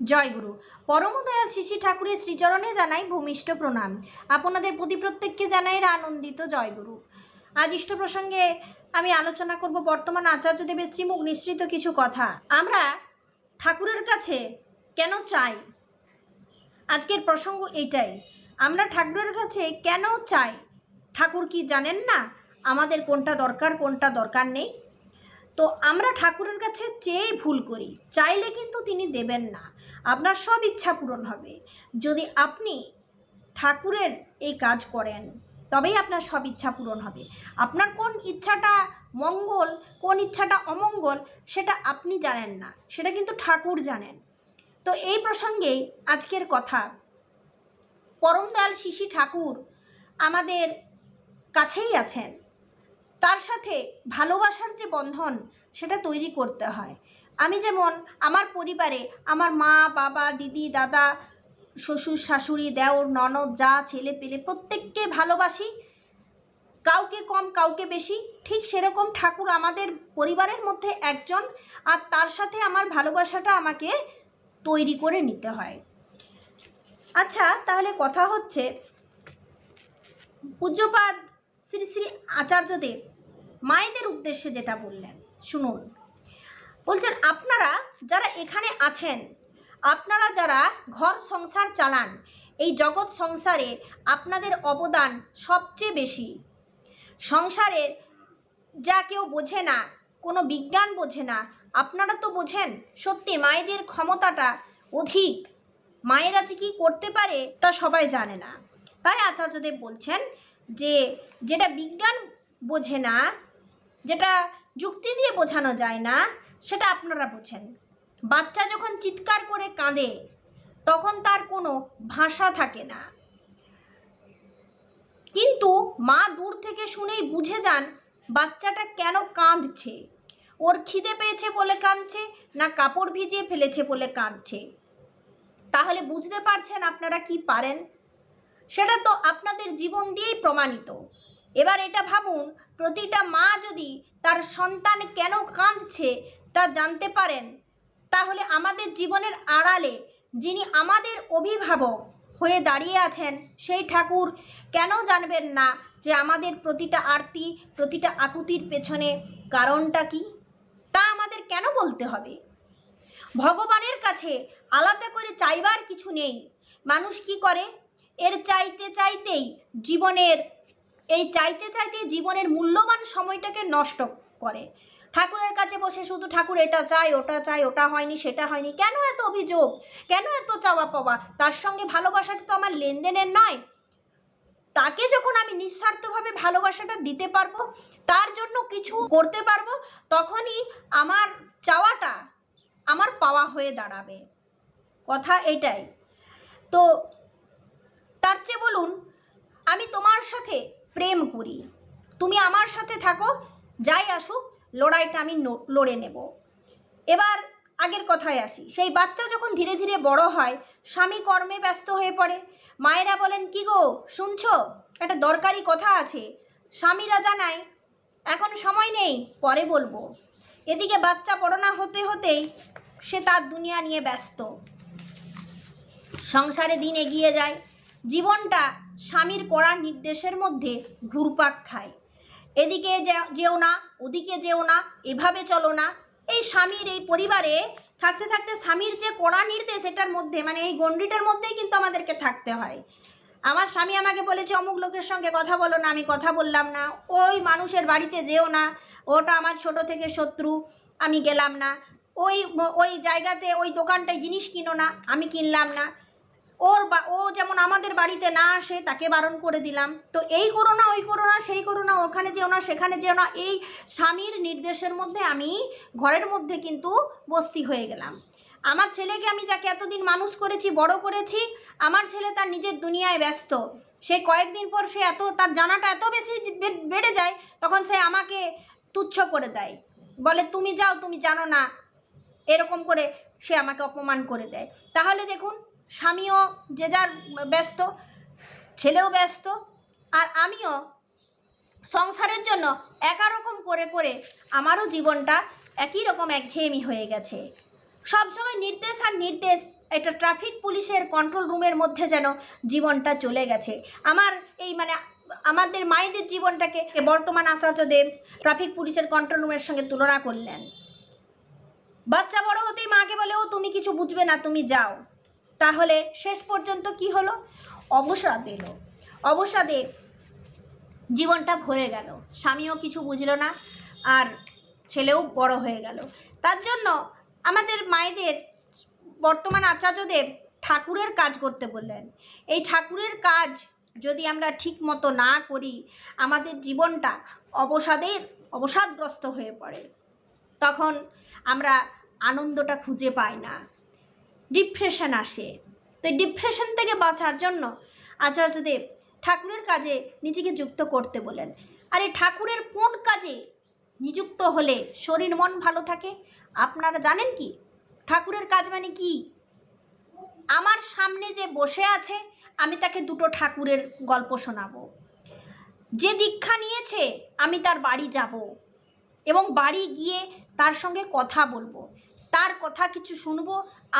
জয় গুরু। পরমদয়াল শিশি ঠাকুরের শ্রীচরণে জানাই ভূমিষ্ঠ প্রণাম। আপনাদের প্রতি প্রত্যেককে জানাই আনন্দিত জয় গুরু। আজ ইষ্ট প্রসঙ্গে আমি আলোচনা করব বর্তমান আচার্যদেবের শ্রীমুখ নিঃসৃত কিছু কথা। আমরা ঠাকুরের কাছে কেন চাই? আজকের প্রসঙ্গ এইটাই। আমরা ঠাকুরের কাছে কেন চাই? ঠাকুর কি জানেন না? আমাদের কোনটা দরকার কোনটা দরকার নেই? তো আমরা ঠাকুরের কাছে চেয়ে ভুল করি। চাইলে কিন্তু তিনি দেবেন না। আপনার সব ইচ্ছা পূরণ হবে। যদি আপনি ঠাকুরের এই কাজ করেন, তবেই আপনার সব ইচ্ছা পূরণ হবে। আপনার কোন ইচ্ছাটা মঙ্গল, কোন ইচ্ছাটা অমঙ্গল, সেটা আপনি জানেন না। সেটা কিন্তু ঠাকুর জানেন। তো এই প্রসঙ্গেই আজকের কথা। পরমদয়াল শিশি ঠাকুর আমাদের কাছেই আছেন। তার সাথে ভালোবাসার যে বন্ধন, সেটা তৈরি করতে হয়। আমি যেমন আমার পরিবারে আমার মা, বাবা, দিদি, দাদা, শ্বশুর, শাশুড়ি, দেওর, ননদ, যা ছেলে পেলে প্রত্যেককে ভালোবাসি। কাউকে কম, কাউকে বেশি। ঠিক সেরকম ঠাকুর আমাদের পরিবারের মধ্যে একজন আর তার সাথে আমার ভালোবাসাটা আমাকে তৈরি করে নিতে হয়। আচ্ছা তাহলে কথা হচ্ছে পূজ্যপাদ শ্রী শ্রী আচার্যদেব মায়েদের উদ্দেশ্যে যেটা বললেন। শুনুন। বলছেন, আপনারা যারা এখানে আছেন, আপনারা যারা ঘর সংসার চালান, এই জগৎ সংসারে আপনাদের অবদান সবচেয়ে বেশি। সংসারের যা কেউ বোঝে না, কোনো বিজ্ঞান বোঝে না, আপনারা তো বোঝেন, সত্যি মায়েদের ক্ষমতাটা অধিক। মায়েরা যে কী করতে পারে তা সবাই জানে না। তাই আচার্যদেব বলছেন যে, যেটা বিজ্ঞান বোঝে না, যেটা যুক্তি দিয়ে বোঝানো যায় না সেটা আপনারা বোঝেন। বাচ্চা যখন চিৎকার করে কাঁদে, তখন তার কোনো ভাষা থাকে না। কিন্তু মা দূর থেকে শুনেই বুঝে যান, বাচ্চাটা কেন কাঁদছে। ওর খিদে পেয়েছে বলে কাঁদছে, না কাপড় ভিজিয়ে ফেলেছে বলে কাঁদছে। তাহলে বুঝতে পারছেন আপনারা কি পারেন? সেটা তো আপনাদের জীবন দিয়েই প্রমাণিত। এবার এটা ভাবুন প্রতিটা মা যদি তার সন্তান কেন কাঁদছে তা জানতে পারেন, তাহলে আমাদের জীবনের আড়ালে যিনি আমাদের অভিভাবক হয়ে দাঁড়িয়ে আছেন, সেই ঠাকুর কেন জানবেন না যে আমাদের প্রতিটা আরতি, প্রতিটা আকুতির পেছনে কারণটা কি? তা আমাদের কেন বলতে হবে? ভগবানের কাছে আলাদা করে চাইবার কিছু নেই। মানুষ কি করে? এর চাইতে চাইতেই জীবনের এই চাইতে চাইতে জীবনের মূল্যবান সময়টাকে নষ্ট করে। ঠাকুরের কাছে বসে শুধু ঠাকুর এটা চাই ওটা চাই ওটা হয়নি, সেটা হয়নি, কেন এত অভিযোগ? কেন এত চাওয়া পাওয়া তার সঙ্গে ভালোবাসাটা তো আমার লেনদেনের নয়। তাকে যখন আমি নিঃস্বার্থভাবে ভালোবাসাটা দিতে পারব, তার জন্য কিছু করতে পারব, তখনই আমার চাওয়াটা আমার পাওয়া হয়ে দাঁড়াবে। কথা এটাই। তো তার চেয়ে বলুন, আমি তোমার সাথে প্রেম করি। তুমি আমার সাথে থাকো, যাই আসুক, লড়াইটা আমি লড়ে নেব। এবার আগের কথায় আসি। সেই বাচ্চা যখন ধীরে ধীরে বড় হয়, স্বামী কর্মে ব্যস্ত হয়ে পড়ে। মায়েরা বলেন, কি গো, শুনছো? একটা দরকারি কথা আছে। স্বামীরা জানায়, এখন সময় নেই, পরে বলব। এদিকে বাচ্চা বড় হতে হতেই সে তার দুনিয়া নিয়ে ব্যস্ত। সংসারে দিন এগিয়ে যায়। জীবনটা স্বামীর কড়া নির্দেশের মধ্যে ঘুরপাক খায়। এদিকে যেও না, ওদিকে যেও না, এভাবে চলো না। এই স্বামীর এই পরিবারে থাকতে থাকতে স্বামীর যে কড়া নির্দেশ, এটার মধ্যে মানে এই গণ্ডিটার মধ্যেই কিন্তু আমাদেরকে থাকতে হয়। আমার স্বামী আমাকে বলেছে, অমুক লোকের সঙ্গে কথা বলো না, আমি কথা বললাম না। ওই মানুষের বাড়িতে যেও না। ওটা আমার ছোট থেকে শত্রু, আমি গেলাম না। ওই ওই জায়গাতে, ওই দোকানটায় জিনিস কিনো না, আমি কিনলাম না। ওর বা, ও যেমন আমাদের বাড়িতে না আসে, তাকে বারণ করে দিলাম। তো এই করো না ওই করো না সেই করো না ওখানে যেও না, সেখানে যেও না, এই স্বামীর নির্দেশের মধ্যে আমি ঘরের মধ্যে কিন্তু বস্তি হয়ে গেলাম। আমার ছেলেকে আমি যাকে এতদিন মানুষ করেছি, বড় করেছি, আমার ছেলে তার নিজের দুনিয়ায় ব্যস্ত। সে কয়েকদিন পর সে এত, তার জানাটা এত বেশি বেড়ে যায়, তখন সে আমাকে তুচ্ছ করে দেয়। বলে, তুমি যাও, তুমি জানো না। এরকম করে সে আমাকে অপমান করে দেয়। তাহলে দেখুন স্বামীও যে যার ব্যস্ত, ছেলেও ব্যস্ত, আর আমিও সংসারের জন্য একা রকম করে করে আমারও জীবনটা একই রকম একঘেয়েমি হয়ে গেছে। সবসময় নির্দেশ আর নির্দেশ, একটা ট্রাফিক পুলিশের কন্ট্রোল রুমের মধ্যে যেন জীবনটা চলে গেছে। আমার এই মানে আমাদের মায়েদের জীবনটাকে বর্তমান আচার্যদেব ট্রাফিক পুলিশের কন্ট্রোল রুমের সঙ্গে তুলনা করলেন। বাচ্চা বড় হতেই মাকে বলে, ও, তুমি কিছু বুঝবে না, তুমি যাও। তাহলে শেষ পর্যন্ত কি হলো? অবসাদ এলো অবসাদে জীবনটা ভরে গেল। স্বামীও কিছু বুঝলো না আর ছেলেও বড় হয়ে গেল। তার জন্য আমাদের মায়েদের বর্তমান আচার্যদেব ঠাকুরের কাজ করতে বললেন। এই ঠাকুরের কাজ যদি আমরা ঠিক মতো না করি, আমাদের জীবনটা অবসাদের, অবসাদগ্রস্ত হয়ে পড়ে। তখন আমরা আনন্দটা খুঁজে পাই না। ডিপ্রেশন আসে। তো ডিপ্রেশন থেকে বাঁচার জন্য আচার্যদেব ঠাকুরের কাজে নিজেকে যুক্ত করতে বলেন। আর এই ঠাকুরের কোন কাজে নিযুক্ত হলে শরীর মন ভালো থাকে? আপনারা জানেন কি? ঠাকুরের কাজ মানে কি? আমার সামনে যে বসে আছে, আমি তাকে দুটো ঠাকুরের গল্প শোনাবো। যে দীক্ষা নিয়েছে, আমি তার বাড়ি যাব এবং বাড়ি গিয়ে তার সঙ্গে কথা বলব। তার কথা কিছু শুনব,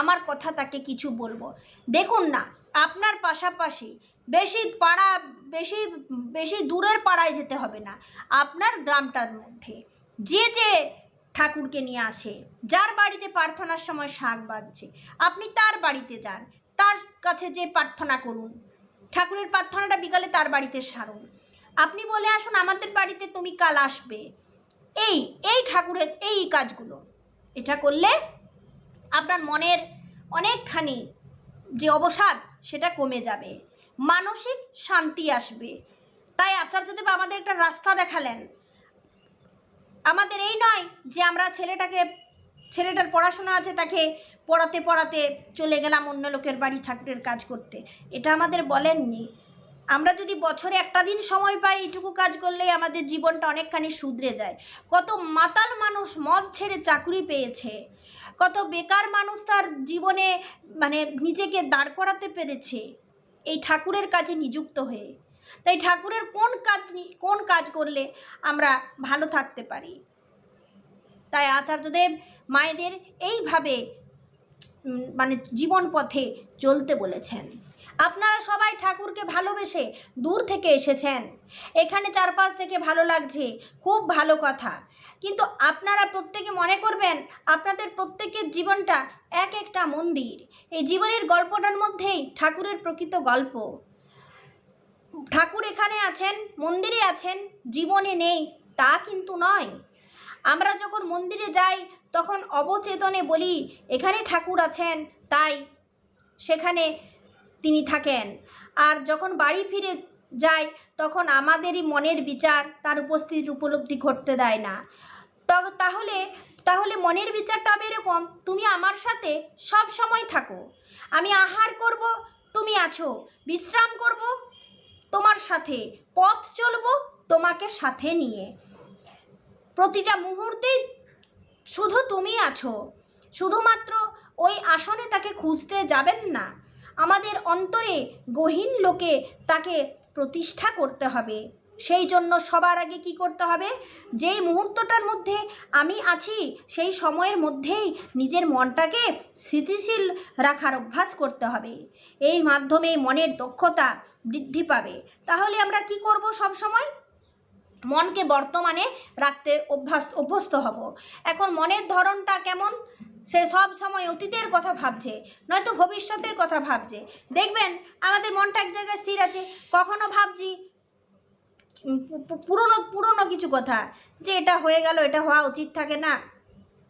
আমার কথা তাকে কিছু বলব। দেখুন না, আপনার পাশাপাশি বেশি পাড়া, বেশি বেশি দূরের পাড়ায় যেতে হবে না, আপনার গ্রামটার মধ্যে। যে যে ঠাকুরকে নিয়ে আসে, যার বাড়িতে প্রার্থনার সময় শাক বাজছে আপনি তার বাড়িতে যান, তার কাছে যে প্রার্থনা করুন, ঠাকুরের প্রার্থনাটা বিকালে তার বাড়িতে সারুন। আপনি বলে আসুন, আমাদের বাড়িতে তুমি কাল আসবে। এই এই ঠাকুরের এই কাজগুলো। এটা করলে আপনার মনের অনেকখানি যে অবসাদ, সেটা কমে যাবে। মানসিক শান্তি আসবে। তাই আচার্যদেব আমাদের একটা রাস্তা দেখালেন। আমাদের এই নয় যে আমরা ছেলেটাকে, ছেলেটার পড়াশোনা আছে, তাকে পড়াতে পড়াতে চলে গেলাম অন্য লোকের বাড়ি ঠাকুরের কাজ করতে। এটা আমাদের বলেননি। আমরা যদি বছরে একটা দিন সময় পাই, এইটুকু কাজ করলেই আমাদের জীবনটা অনেকখানি শুধরে যায়। কত মাতাল মানুষ মদ ছেড়ে চাকরি পেয়েছে। কত বেকার মানুষ তার জীবনে মানে নিজেকে দাঁড় করাতে পেরেছে। এই ঠাকুরের কাজে নিযুক্ত হয়ে। তাই ঠাকুরের কোন কাজ কোন কাজ করলে আমরা ভালো থাকতে পারি? তাই আচার্যদেব মায়েদের এইভাবে মানে জীবন পথে চলতে বলেছেন। আপনারা সবাই ঠাকুরকে ভালোবেসে দূর থেকে এসেছেন। এখানে চারপাশ থেকে ভালো লাগছে, খুব ভালো কথা। কিন্তু আপনারা প্রত্যেকে মনে করবেন, আপনাদের প্রত্যেকের জীবনটা এক একটা মন্দির। এই জীবনের গল্পটার মধ্যেই ঠাকুরের প্রকৃত গল্প। ঠাকুর এখানে আছেন, মন্দিরে আছেন, জীবনে নেই, তা কিন্তু নয়। আমরা যখন মন্দিরে যাই, তখন অবচেতনে বলি, এখানে ঠাকুর আছেন। তাই সেখানে তিনি থাকেন। আর যখন বাড়ি ফিরে যাই তখন আমাদেরই মনের বিচার তার উপস্থিতির উপলব্ধি ঘটতে দেয় না। তাহলে তাহলে মনের বিচারটা হবে এরকম, তুমি আমার সাথে সব সময় থাকো। আমি আহার করব, তুমি আছো। বিশ্রাম করব, তোমার সাথে। পথ চলবো, তোমাকে সাথে নিয়ে। প্রতিটা মুহূর্তেই শুধু তুমি আছো। শুধুমাত্র ওই আসনে তাকে খুঁজতে যাবেন না। আমাদের অন্তরে গহীন লোকে তাকে প্রতিষ্ঠা করতে হবে। সেই জন্য সবার আগে কি করতে হবে? যেই মুহূর্তটার মধ্যে আমি আছি, সেই সময়ের মধ্যেই নিজের মনটাকে স্থিতিশীল রাখার অভ্যাস করতে হবে। এই মাধ্যমে মনের দক্ষতা বৃদ্ধি পাবে। তাহলে আমরা কি করব সব সময় মনকে বর্তমানে রাখতে অভ্যাস, অভ্যস্ত হব। এখন মনের ধরনটা কেমন? সে সব সময় অতীতের কথা ভাবছে, নয়তো ভবিষ্যতের কথা ভাবছে। দেখবেন, আমাদের মনটা এক জায়গায় স্থির আছে। কখনো ভাবছি পুরনো পুরনো কিছু কথা, যে এটা হয়ে গেল, এটা হওয়া উচিত থাকে না।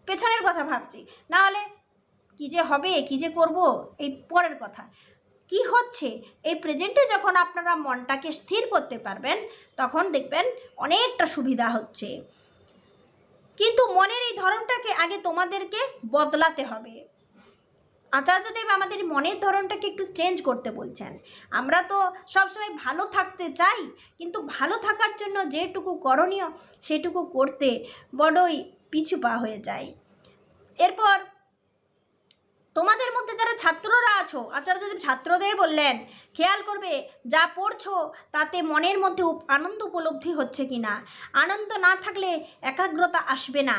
পেছনের কথা ভাবছি। না হলে কী যে হবে, কী যে করব, এই পরের কথা। কি হচ্ছে? এই প্রেজেন্টে যখন আপনারা মনটাকে স্থির করতে পারবেন, তখন দেখবেন অনেকটা সুবিধা হচ্ছে। কিন্তু মনের এই ধরনটাকে আগে তোমাদেরকে বদলাতে হবে। আচার্যদেব আমাদের মনের ধরনটাকে একটু চেঞ্জ করতে বলছেন। আমরা তো সবসময় ভালো থাকতে চাই, কিন্তু ভালো থাকার জন্য যেটুকু করণীয় সেটুকু করতে বড়ই পিছু পা হয়ে যায় এরপর ছাত্ররা আছো আচার্যদেব ছাত্রদের বললেন, খেয়াল করবে, যা পড়ছো তাতে মনের মধ্যে আনন্দ উপলব্ধি হচ্ছে কি না আনন্দ না থাকলে একাগ্রতা আসবে না।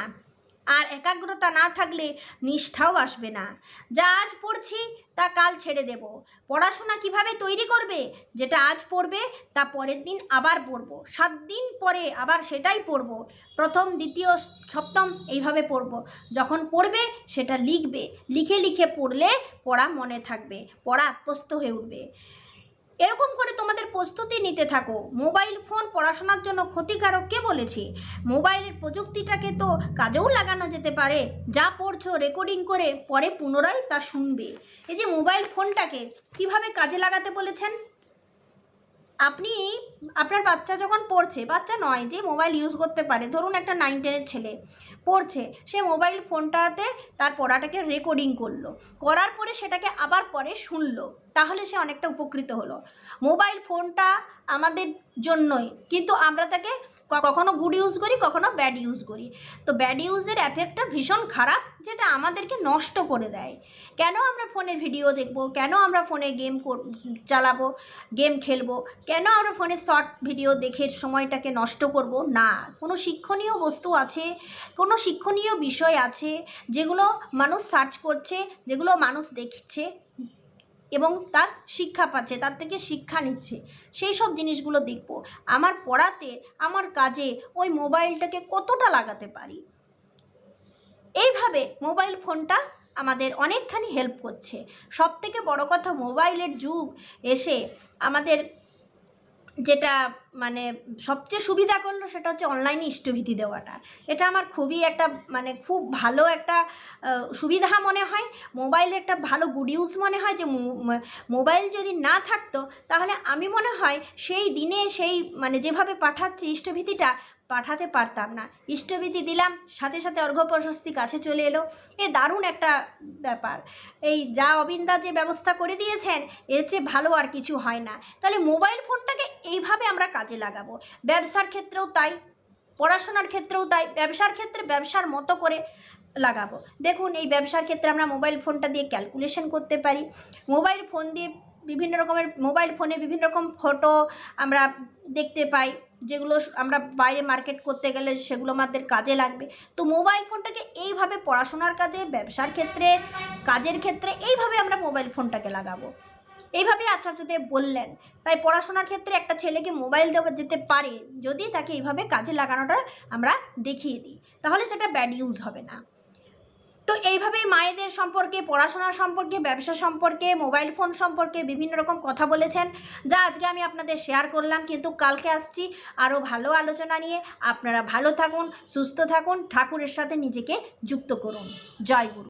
আর একাগ্রতা না থাকলে নিষ্ঠাও আসবে না। যা আজ পড়ছি, তা কাল ছেড়ে দেব। পড়াশোনা কীভাবে তৈরি করবে, যেটা আজ পড়বে, তা পরের দিন আবার পড়ব। সাত দিন পরে আবার সেটাই পড়ব। প্রথম, দ্বিতীয়, সপ্তম এইভাবে পড়ব। যখন পড়বে, সেটা লিখবে। লিখে লিখে পড়লে পড়া মনে থাকবে। পড়া আত্মস্থ হয়ে উঠবে। এরকম করে তোমাদের প্রস্তুতি নিতে থাকো। মোবাইল ফোন পড়াশোনার জন্য ক্ষতিকারক কে বলেছে? মোবাইলের প্রযুক্তিটাকে তো কাজেও লাগানো যেতে পারে। যা পড়ছো, রেকর্ডিং করে পরে পুনরায় তা শুনবে। এই যে মোবাইল ফোনটাকে কীভাবে কাজে লাগাতে বলেছেন? আপনি, আপনার বাচ্চা যখন পড়ছে, বাচ্চা নয়, যে মোবাইল ইউজ করতে পারে, ধরুন একটা নাইন টেনের ছেলে পড়ছে, সে মোবাইল ফোনটাতে তার পড়াটাকে রেকর্ডিং করল, করার পরে সেটাকে আবার পরে শুনলো, তাহলে সে অনেকটা উপকৃত হলো। মোবাইল ফোনটা আমাদের জন্যই, কিন্তু আমরা তাকে কখনো গুড ইউজ করি, কখনো ব্যাড ইউজ করি। তো ব্যাড ইউজের এফেক্টটা ভীষণ খারাপ, যেটা আমাদেরকে নষ্ট করে দেয়। কেন আমরা ফোনে ভিডিও দেখব? কেন আমরা ফোনে গেম চালাবো? গেম খেলব? কেন আমরা ফোনে শর্ট ভিডিও দেখে সময়টাকে নষ্ট করব? না, কোনো শিক্ষণীয় বস্তু আছে, কোনো শিক্ষণীয় বিষয় আছে, যেগুলো মানুষ সার্চ করছে, যেগুলো মানুষ দেখছে। এবং তার শিক্ষা পাচ্ছে, তার থেকে শিক্ষা নিচ্ছে। সেই সব জিনিসগুলো দেখব। আমার পড়াতে, আমার কাজে ওই মোবাইলটাকে কতটা লাগাতে পারি? এইভাবে মোবাইল ফোনটা আমাদের অনেকখানি হেল্প করছে। সব থেকে বড় কথা মোবাইলের যুগ এসে আমাদের যেটা মানে সবচেয়ে সুবিধা করল সেটা হচ্ছে অনলাইনে ইষ্টভীতি দেওয়াটা। এটা আমার খুবই একটা মানে খুব ভালো একটা সুবিধা মনে হয়। মোবাইলের একটা ভালো গুড ইউজ মনে হয় যে মোবাইল যদি না থাকতো, তাহলে আমি মনে হয় সেই দিনে সেই মানে যেভাবে পাঠাচ্ছি ইষ্টভীতিটা, পাঠাতে পারতাম না। ইষ্টভীতি দিলাম, সাথে সাথে অর্ঘ্য প্রশস্তি কাছে চলে এলো। এ দারুণ একটা ব্যাপার। এই যা অবিন্দা যে ব্যবস্থা করে দিয়েছেন, এর চেয়ে ভালো আর কিছু হয় না। তাহলে মোবাইল ফোনটাকে এইভাবে আমরা কাজে লাগাবো। ব্যবসার ক্ষেত্রেও তাই, পড়াশোনার ক্ষেত্রেও তাই, ব্যবসার ক্ষেত্রে ব্যবসার মতো করে লাগাবো। দেখুন, এই ব্যবসার ক্ষেত্রে আমরা মোবাইল ফোনটা দিয়ে ক্যালকুলেশন করতে পারি। মোবাইল ফোন দিয়ে বিভিন্ন রকমের মোবাইল ফোনে বিভিন্ন রকম ফটো আমরা দেখতে পাই, যেগুলো আমরা বাইরে মার্কেট করতে গেলে সেগুলো আমাদের কাজে লাগবে। তো মোবাইল ফোনটাকে এইভাবে পড়াশোনার কাজে, ব্যবসার ক্ষেত্রে, কাজের ক্ষেত্রে এইভাবে আমরা মোবাইল ফোনটাকে লাগাবো। এইভাবে আচার্যদেব বললেন। তাই পড়াশোনার ক্ষেত্রে একটা ছেলেকে মোবাইল দেওয়া যেতে পারে, যদি তাকে এইভাবে কাজে লাগানোটা আমরা দেখিয়ে দিই, তাহলে সেটা ব্যাড ইউজ হবে না। তো এইভাবেই মায়েদের সম্পর্কে, পড়াশোনা সম্পর্কে, ব্যবসা সম্পর্কে মোবাইল ফোন সম্পর্কে বিভিন্ন রকম কথা বলেছেন, যা আজকে আমি আপনাদের শেয়ার করলাম। কিন্তু কালকে আসছি আরও ভালো আলোচনা নিয়ে। আপনারা ভালো থাকুন, সুস্থ থাকুন, ঠাকুরের সাথে নিজেকে যুক্ত করুন। জয় গুরু।